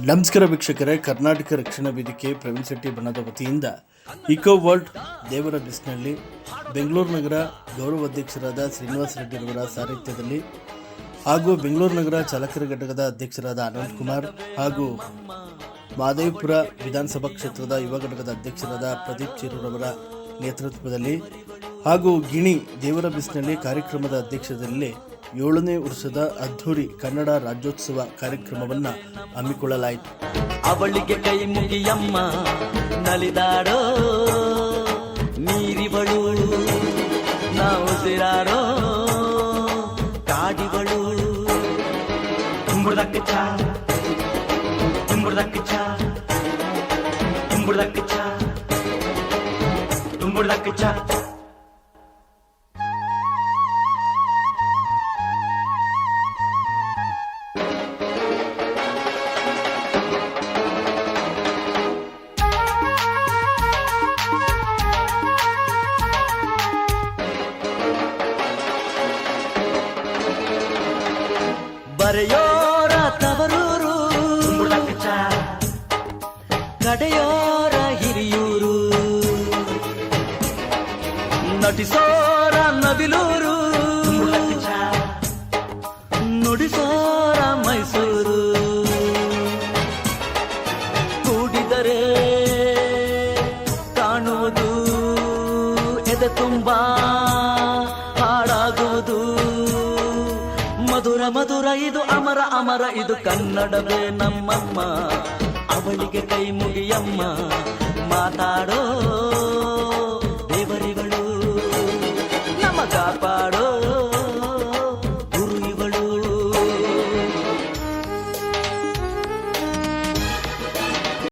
ನಮಸ್ಕಾರ ವೀಕ್ಷಕರೇ, ಕರ್ನಾಟಕ ರಕ್ಷಣಾ ವೇದಿಕೆ ಪ್ರವೀಣ್ ಶೆಟ್ಟಿ ಬಣ್ಣದ ವತಿಯಿಂದ ಇಕೋ ವರ್ಲ್ಡ್ ದೇವರ ಬಿಸ್ನಲ್ಲಿ ಬೆಂಗಳೂರು ನಗರ ಗೌರವ ಅಧ್ಯಕ್ಷರಾದ ಶ್ರೀನಿವಾಸ ರೆಡ್ಡಿರವರ ಸಾರಥ್ಯದಲ್ಲಿ ಹಾಗೂ ಬೆಂಗಳೂರು ನಗರ ಚಾಲಕರ ಘಟಕದ ಅಧ್ಯಕ್ಷರಾದ ಅನಂತ್ ಕುಮಾರ್ ಹಾಗೂ ಮಾದೇವಪುರ ವಿಧಾನಸಭಾ ಕ್ಷೇತ್ರದ ಯುವ ಘಟಕದ ಅಧ್ಯಕ್ಷರಾದ ಪ್ರದೀಪ್ ಚಿರೂರವರ ನೇತೃತ್ವದಲ್ಲಿ ಹಾಗೂ ಗಿಣಿ ದೇವರ ಬಿಸ್ನಲ್ಲಿ ಕಾರ್ಯಕ್ರಮದ ಅಧ್ಯಕ್ಷದಲ್ಲಿ ಏಳನೇ ವರ್ಷದ ಅದ್ಧೂರಿ ಕನ್ನಡ ರಾಜ್ಯೋತ್ಸವ ಕಾರ್ಯಕ್ರಮವನ್ನು ಹಮ್ಮಿಕೊಳ್ಳಲಾಯಿತು. ಅವಳಿಗೆ ಕೈ ಮುಗಿಯಮ್ಮ ನಲಿದಾಡೋ, ನೀರಿವಳು, ನಾವು ಸಿರಾಡೋ, ಕಾಡಿವಳು. ತುಂಬುದಕ್ಕೆ ಚಾ ತುಂಬುದಕ್ಕೆ ಚಾ ತುಂಬುದಕ್ಕೆ ಚಾ ತುಂಬುದಕ್ಕೆ ಚಾ. ಬರೆಯೋರ ತವರೂರು ತುಂಬುದಕ್ಕೆ ಚಾ ಕಡೆಯೋರ ಹಿರಿಯೂರು ನಟಿಸೋರ ನವಿಲೂರು ನುಡಿಸೋರ ಮೈಸೂರು ಕೂಡಿದರೆ ಕಾಣುವುದು ಎದೆ ತುಂಬಾ ಮಧುರ ಮಧುರ ಇದು ಅಮರ ಅಮರ ಇದು ಕನ್ನಡವೇ ನಮ್ಮಮ್ಮ. ಅವಳಿಗೆ ಕೈ ಮುಗಿಯಮ್ಮ ಮಾತಾಡೋ